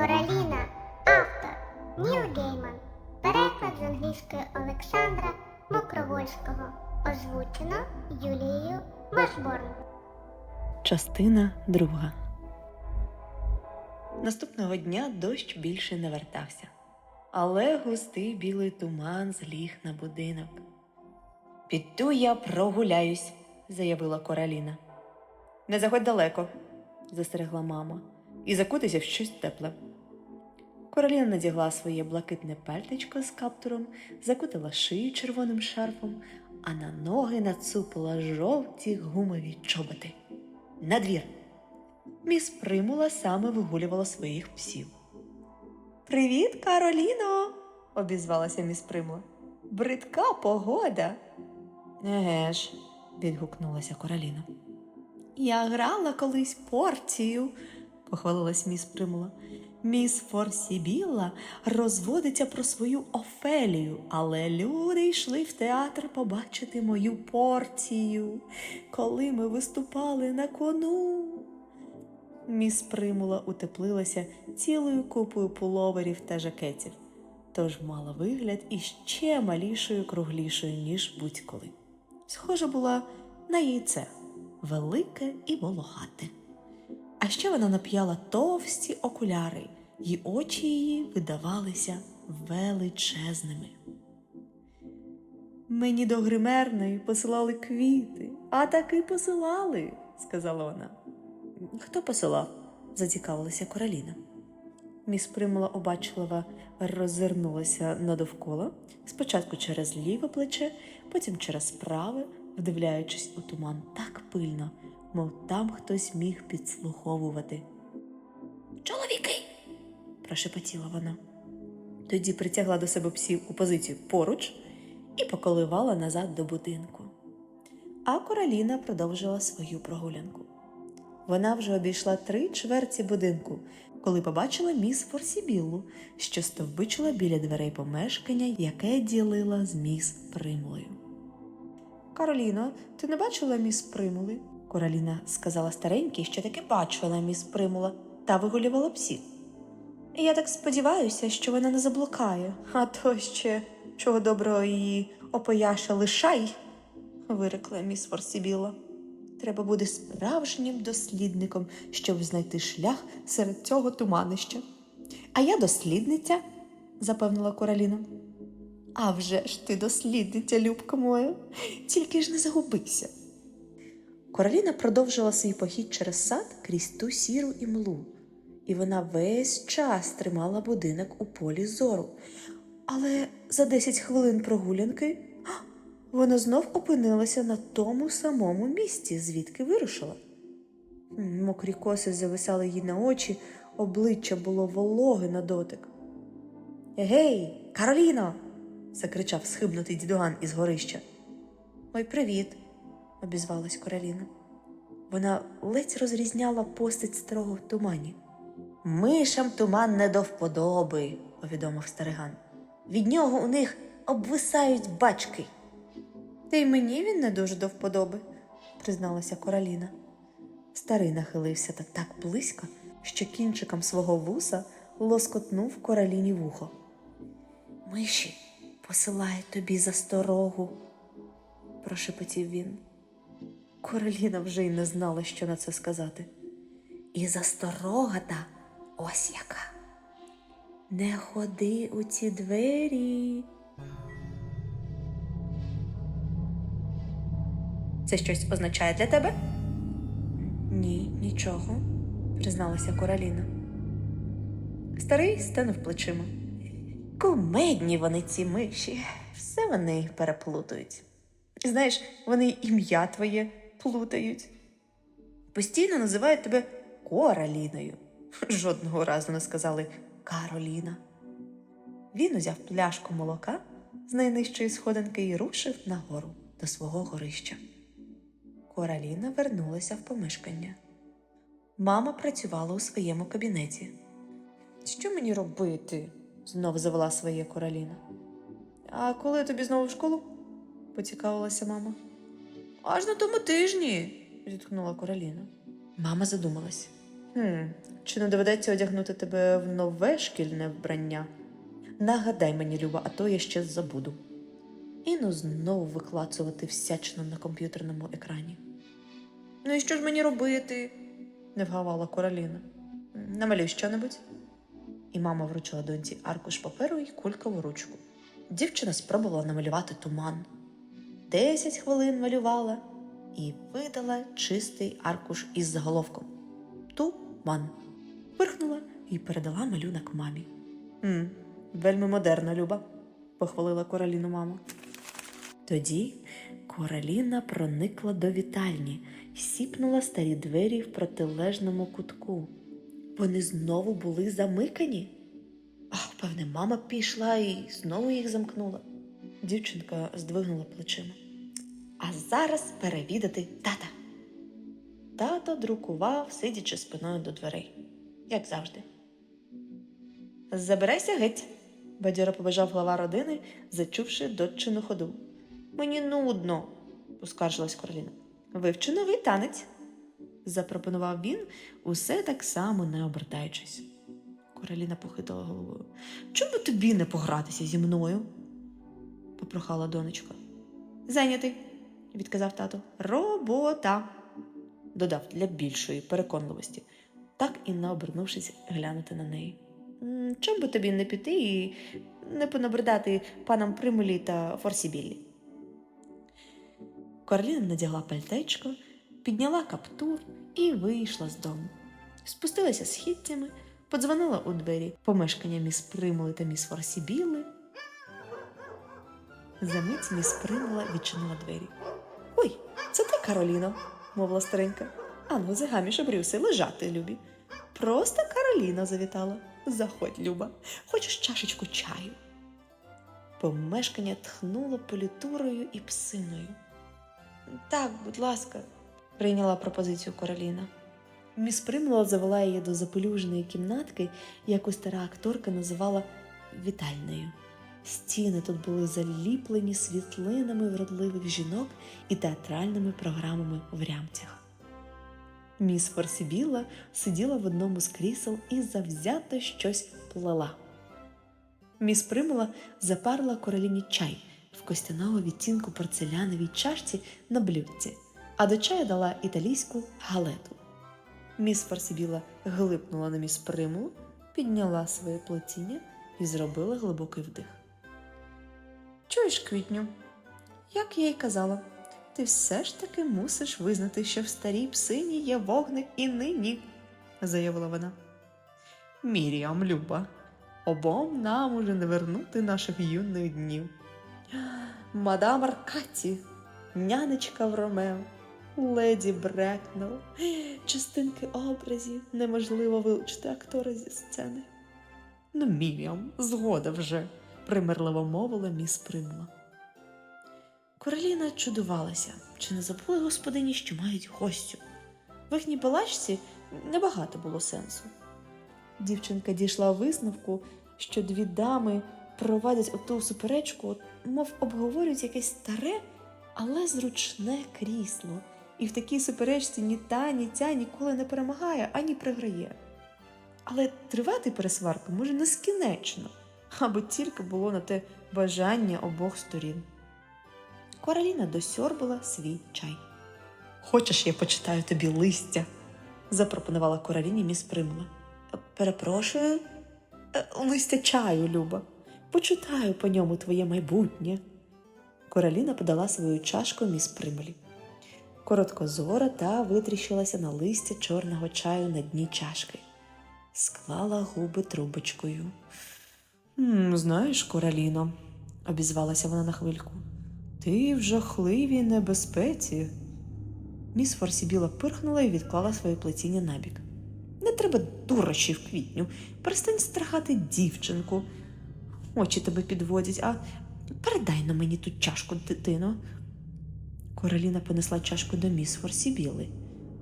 Кораліна. Автор Ніл Гейман. Переклад з англійської Олександра Мокровольського. Озвучено Юлією Машборн. Частина друга. Наступного дня дощ більше не вертався, але густий білий туман зліг на будинок. Піду я прогуляюсь, заявила Кораліна. Не заходь далеко, застерегла мама, і закутайся в щось тепле. Короліна надягла своє блакитне пальтечко з каптуром, закутала шию червоним шарфом, а на ноги нацупила жовті гумові чоботи. На двір. Міс Примула саме вигулювала своїх псів. Привіт, Кароліно! обізвалася міс Примула. Бридка погода. Еге ж, відгукнулася Короліна. Я грала колись порцію, похвалилась міс Примула. Міс Форсібіла розводиться про свою Офелію, але люди йшли в театр побачити мою порцію, коли ми виступали на кону. Міс Примула утеплилася цілою купою пуловерів та жакетів, тож мала вигляд іще малішою круглішою, ніж будь-коли. Схожа була на яйце, велике і волохате. А ще вона нап'яла товсті окуляри, і очі її видавалися величезними. Мені до гримерної посилали квіти, а таки посилали, сказала вона. Хто посилав? зацікавилася Короліна. Міс Примула обачливо роззирнулася надовкола, спочатку через ліве плече, потім через праве, вдивляючись у туман так пильно, мов там хтось міг підслуховувати. Чоловіки. прошепотіла вона. Тоді притягла до себе псів у позицію поруч і поколивала назад до будинку. А Короліна продовжила свою прогулянку. Вона вже обійшла три чверті будинку, коли побачила міс Форсібіллу, що стовбичила біля дверей помешкання, яке ділила з міс Примулею. Кароліно, ти не бачила міс Примули? Короліна сказала старенькій, що таки бачила міс Примула та вигулювала псів. Я так сподіваюся, що вона не заблукає, а то ще чого доброго її опояша лишай, вирекла міс Форсібіла. Треба буде справжнім дослідником, щоб знайти шлях серед цього туманища. А я дослідниця, запевнила Короліна. А вже ж ти дослідниця, любка моя, тільки ж не загубися. Короліна продовжила свій похід через сад крізь ту сіру імлу, і вона весь час тримала будинок у полі зору. Але за 10 хвилин прогулянки вона знов опинилася на тому самому місці, звідки вирушила. Мокрі коси зависали їй на очі, обличчя було вологе на дотик. Гей, Кароліно. закричав схибнутий дідуган із горища. Ой, привіт, обізвалась Кароліна. Вона ледь розрізняла постать старого в тумані. Мишам туман не до вподоби, повідомив стариган. Від нього у них обвисають бачки. Та й мені він не дуже до вподоби, призналася Короліна. Старий нахилився та так близько, що кінчиком свого вуса лоскотнув короліні вухо. Миші посилає тобі засторогу, прошепотів він. Короліна вже й не знала, що на це сказати. І засторога ось яка. Не ходи у ці двері. Це щось означає для тебе? Ні, нічого, призналася Короліна. Старий стенув плечима. Кумедні вони ці миші, все вони переплутають. Знаєш, вони ім'я твоє плутають. Постійно називають тебе Короліною. Жодного разу не сказали Кароліна. Він узяв пляшку молока з найнижчої сходинки і рушив нагору до свого горища. Кораліна вернулася в помешкання. Мама працювала у своєму кабінеті. Що мені робити? знов завела своє Кораліна. А коли тобі знову в школу? поцікавилася мама. Аж на тому тижні, зітхнула Кораліна. Мама задумалась. Хм, чи не доведеться одягнути тебе в нове шкільне вбрання? Нагадай мені, Люба, а то я ще забуду. І ну знову виклацувати всячно на комп'ютерному екрані. Ну і що ж мені робити? не вгавала Короліна. Намалюй щонебудь. І мама вручила доньці аркуш паперу і кулькову ручку. Дівчина спробувала намалювати туман. Десять хвилин малювала і видала чистий аркуш із заголовком Туман. Пирхнула і передала малюнок мамі. «М, вельми модерно, Люба, похвалила Короліну мама. Тоді Короліна проникла до вітальні сіпнула старі двері в протилежному кутку. Вони знову були замикані. Ах, певне, мама пішла і знову їх замкнула. Дівчинка здвигнула плечима. А зараз перевідати тата. Тато друкував, сидячи спиною до дверей, як завжди. Забирайся геть, бадьоро побажав глава родини, зачувши дочину ходу. Мені нудно, поскаржилась Короліна. Вивчи новий танець, запропонував він, усе так само не обертаючись. Короліна похитала головою. Чому тобі не погратися зі мною? Попрохала донечка. Зайнятий, відказав тато. Робота. додав для більшої переконливості, так і не обернувшись глянути на неї. «М, Чом би тобі не піти і не понабридати панам Примулі та Форсібіллі? Короліна надягла пальтечко, підняла каптур і вийшла з дому. Спустилася східцями, подзвонила у двері помешкання міс Примули та міс Форсібіли. Замить міс Примула відчинила двері. Ой, це ти, Кароліно, мовила старенька. Ану, загаміш обрюси, лежати, любі. Просто Кароліна завітала. Заходь, Люба, хочеш чашечку чаю? Помешкання тхнуло політурою і псиною. Так, будь ласка, прийняла пропозицію Короліна. Міс Примула завела її до запелюженої кімнатки, яку стара акторка називала вітальною. Стіни тут були заліплені світлинами вродливих жінок і театральними програмами в рямцях. Міс Форсібіла сиділа в одному з крісел і завзято щось плела. Міс Примула запарила короліні чай в костяного відтінку порцеляновій чашці на блюдці, а до чаю дала італійську галету. Міс Форсібіла глипнула на міс Примулу, підняла своє плетіння і зробила глибокий вдих. Чуєш, квітню, як я й казала, ти все ж таки мусиш визнати, що в старій псині є вогник і нині, заявила вона. Міріам, Люба, обом нам уже не вернути наших юних днів. Мадам Аркаті, нянечка в Ромео, леді Брекнел, частинки образів неможливо вилучити актора зі сцени. Ну, Міріам, згода вже, примирливо мовила міс Примула. Короліна чудувалася, чи не забули господині, що мають гостю. В їхній балачці небагато було сенсу. Дівчинка дійшла висновку, що дві дами провадять оту суперечку, мов обговорюють якесь старе, але зручне крісло. І в такій суперечці ні та, ні ця ніколи не перемагає, ані програє. Але тривати пересварка може нескінечно, аби тільки було на те бажання обох сторін. Короліна досьорбала свій чай. Хочеш, я почитаю тобі листя? запропонувала короліні міс Примула. Перепрошую, «Е, листя чаю, Люба. Почитаю по ньому твоє майбутнє. Короліна подала свою чашку міс Примулі. Короткозора та витріщилася на листя чорного чаю на дні чашки. Склала губи трубочкою. «М, Знаєш, Короліно, обізвалася вона на хвильку. Ти в жахливій небезпеці. Міс Форсібіла пирхнула і відклала своє плетіння набік. Не треба дурощів квітню. Перестань страхати дівчинку. Очі тебе підводять, а передай на мені ту чашку, дитино. Короліна понесла чашку до міс Форсібіли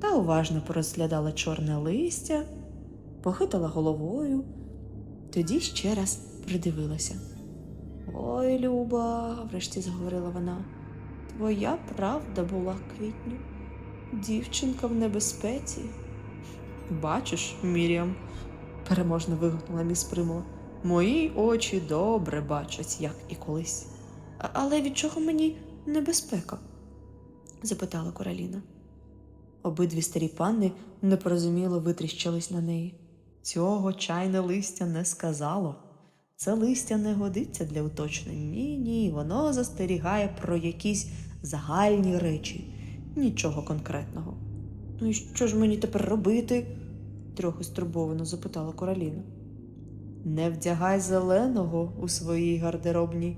та уважно порозглядала чорне листя, похитала головою, тоді ще раз придивилася. Ой, Люба, врешті заговорила вона, твоя правда була квітню. Дівчинка в небезпеці. Бачиш, Міріам, переможно вигукнула міс Примула. Мої очі добре бачать, як і колись. Але від чого мені небезпека? запитала Кораліна. Обидві старі панни непорозуміло витріщились на неї. Цього чайне листя не сказало. Це листя не годиться для уточнень. Ні, ні, воно застерігає про якісь загальні речі, нічого конкретного. Ну і що ж мені тепер робити? трохи стурбовано запитала Кораліна. Не вдягай зеленого у своїй гардеробній,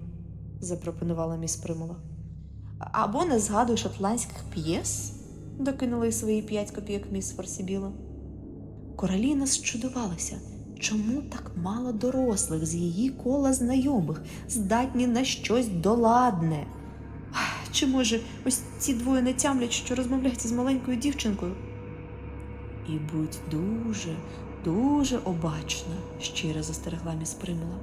запропонувала міс Примула. Або не згадуй шотландських п'єс, докинула й свої п'ять копійок міс Форсібіла. Кораліна зчудувалася, чому так мало дорослих з її кола знайомих здатні на щось доладне. Чи може ось ці двоє не тямлять, що розмовляють з маленькою дівчинкою? І будь дуже, дуже обачна, щиро застерегла міс Примула.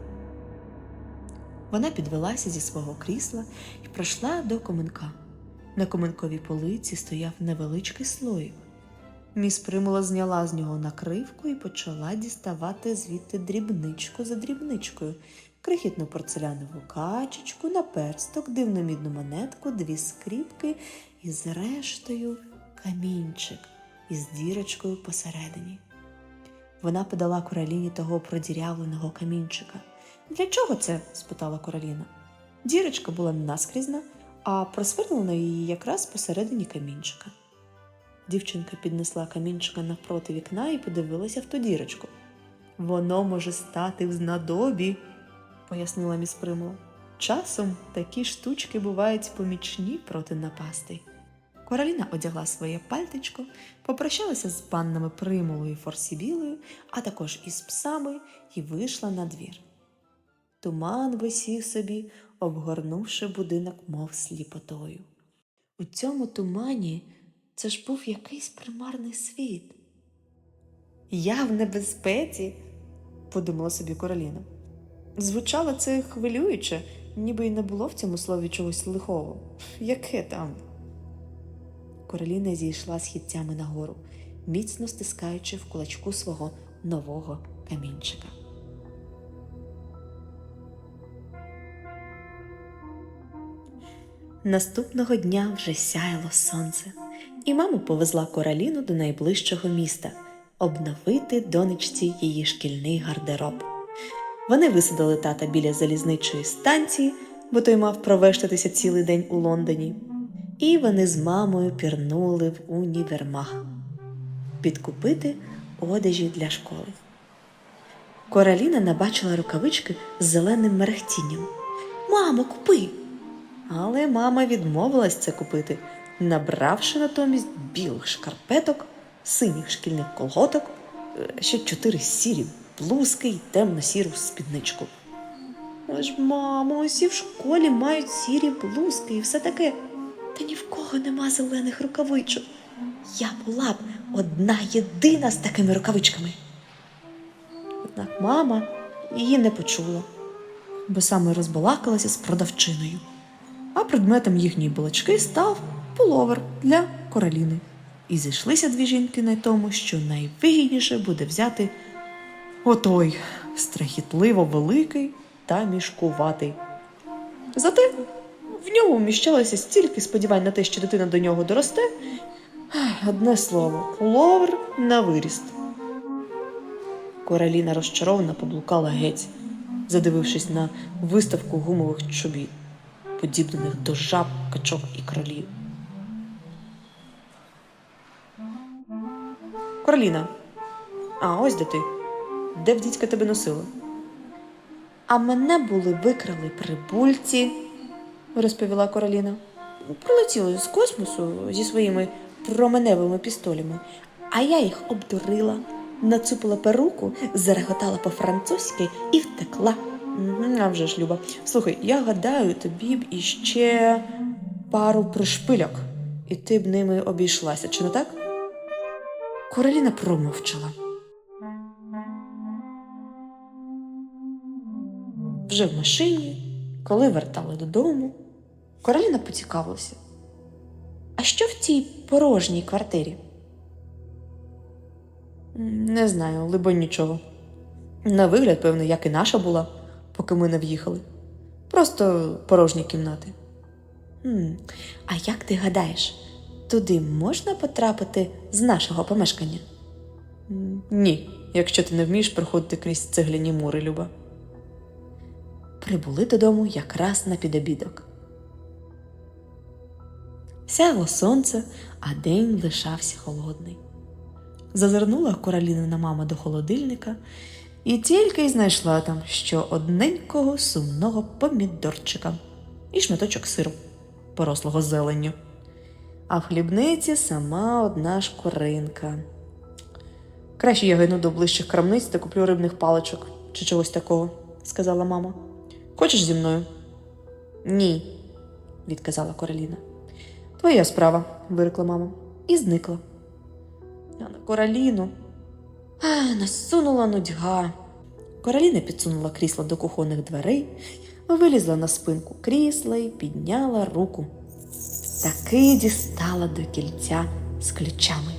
Вона підвелася зі свого крісла і пройшла до коминка. На коминковій полиці стояв невеличкий слоїк. Міс Примула зняла з нього накривку і почала діставати звідти дрібничку за дрібничкою, крихітну порцелянову качечку, наперсток, дивну мідну монетку, дві скріпки і, зрештою, камінчик із дірочкою посередині. Вона подала короліні того продірявленого камінчика. Для чого це? спитала короліна. Дірочка була наскрізна, а просверлено її якраз посередині камінчика. Дівчинка піднесла камінчика навпроти вікна і подивилася в ту дірочку. Воно може стати в знадобі, пояснила міс Примула. Часом такі штучки бувають помічні проти напастей. Короліна одягла своє пальтичко, попрощалася з паннами Примулою і Форсібілою, а також із псами, і вийшла на двір. Туман висів собі, обгорнувши будинок, мов сліпотою. У цьому тумані це ж був якийсь примарний світ. Я в небезпеці, подумала собі Короліна. Звучало це хвилююче, ніби й не було в цьому слові чогось лихого. Яке там? Короліна зійшла східцями нагору, міцно стискаючи в кулачку свого нового камінчика. Наступного дня вже сяяло сонце, і мама повезла Кораліну до найближчого міста обновити донечці її шкільний гардероб. Вони висадили тата біля залізничої станції, бо той мав провештатися цілий день у Лондоні. І вони з мамою пірнули в універмаг підкупити одежі для школи. Кораліна набачила рукавички з зеленим мерехтінням. Мамо, купи! Але мама відмовилась це купити, набравши натомість білих шкарпеток, синіх шкільних колготок, е, ще чотири сірі блузки й темно-сіру спідничку. Аж, мамо, усі в школі мають сірі блузки і все таке. Та ні в кого нема зелених рукавичок. Я була б одна єдина з такими рукавичками. Однак мама її не почула, бо саме розбалакалася з продавчиною. А предметом їхньої балачки став пуловер для Короліни. І зійшлися дві жінки на тому, що найвигідніше буде взяти отой страхітливо великий та мішкуватий. Зате в ньому вміщалося стільки сподівань на те, що дитина до нього доросте. Одне слово, пуловер на виріст. Короліна розчаровано поблукала геть, задивившись на виставку гумових чобіт, подібних до жаб, качок і кролів. Короліна, а ось де ти? Де в дідька тебе носила? А мене були викрали прибульці, розповіла Короліна. Прилетіли з космосу зі своїми променевими пістолями, а я їх обдурила, нацупила перуку, зареготала по-французьки і втекла. А вже ж, Люба. Слухай, я гадаю, тобі б іще пару пришпильок, і ти б ними обійшлася, чи не так? Короліна промовчала. Вже в машині, коли вертали додому, Короліна поцікавилася. А що в цій порожній квартирі? Не знаю, либо нічого. На вигляд, певно, як і наша була, поки ми не в'їхали. Просто порожні кімнати. «М, А як ти гадаєш, туди можна потрапити з нашого помешкання? Ні, якщо ти не вмієш проходити крізь цегляні мури, Люба. Прибули додому якраз на підобідок. Сягло сонце, а день лишався холодний. Зазирнула Королінина мама до холодильника і тільки й знайшла там що одненького сумного помідорчика і шматочок сиру, порослого зеленню. А в хлібниці сама одна шкуринка. Краще я гину до ближчих крамниць та куплю рибних паличок чи чогось такого, сказала мама. Хочеш зі мною? Ні, відказала Короліна. Твоя справа, вирекла мама, і зникла. А на Короліну а, насунула нудьга. Короліна підсунула крісло до кухонних дверей, вилізла на спинку крісла і підняла руку. Таки дістала до кільця з ключами.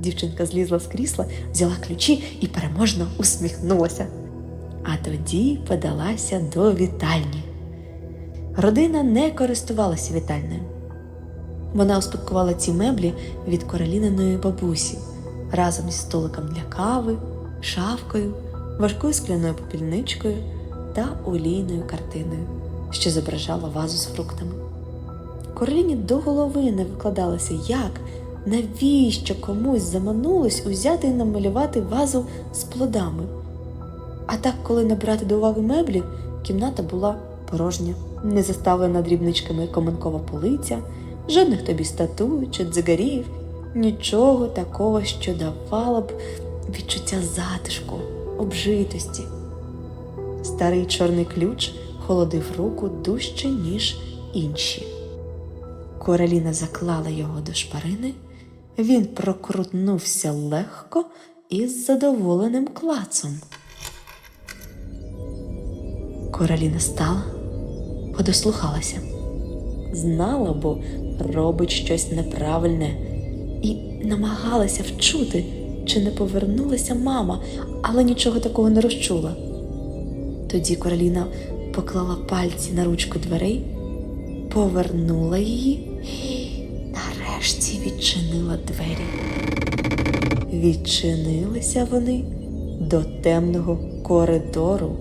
Дівчинка злізла з крісла, взяла ключі і переможно усміхнулася. А тоді подалася до вітальні. Родина не користувалася вітальною. Вона успадкувала ці меблі від короліниної бабусі разом із столиком для кави, шафкою, важкою скляною попільничкою та олійною картиною, що зображала вазу з фруктами. Короліні до голови не викладалося, як, навіщо комусь заманулось узяти і намалювати вазу з плодами. А так, коли набрати до уваги меблів, кімната була порожня, не заставлена дрібничками коменкова полиця, жодних тобі статуй чи дзигарів, нічого такого, що давало б відчуття затишку, обжитості. Старий чорний ключ холодив руку дужче, ніж інші. Короліна заклала його до шпарини, він прокрутнувся легко і з задоволеним клацом. Короліна стала, подослухалася. Знала, бо робить щось неправильне, і намагалася вчути, чи не повернулася мама, але нічого такого не розчула. Тоді Короліна поклала пальці на ручку дверей, повернула її нарешті відчинила двері. Відчинилися вони до темного коридору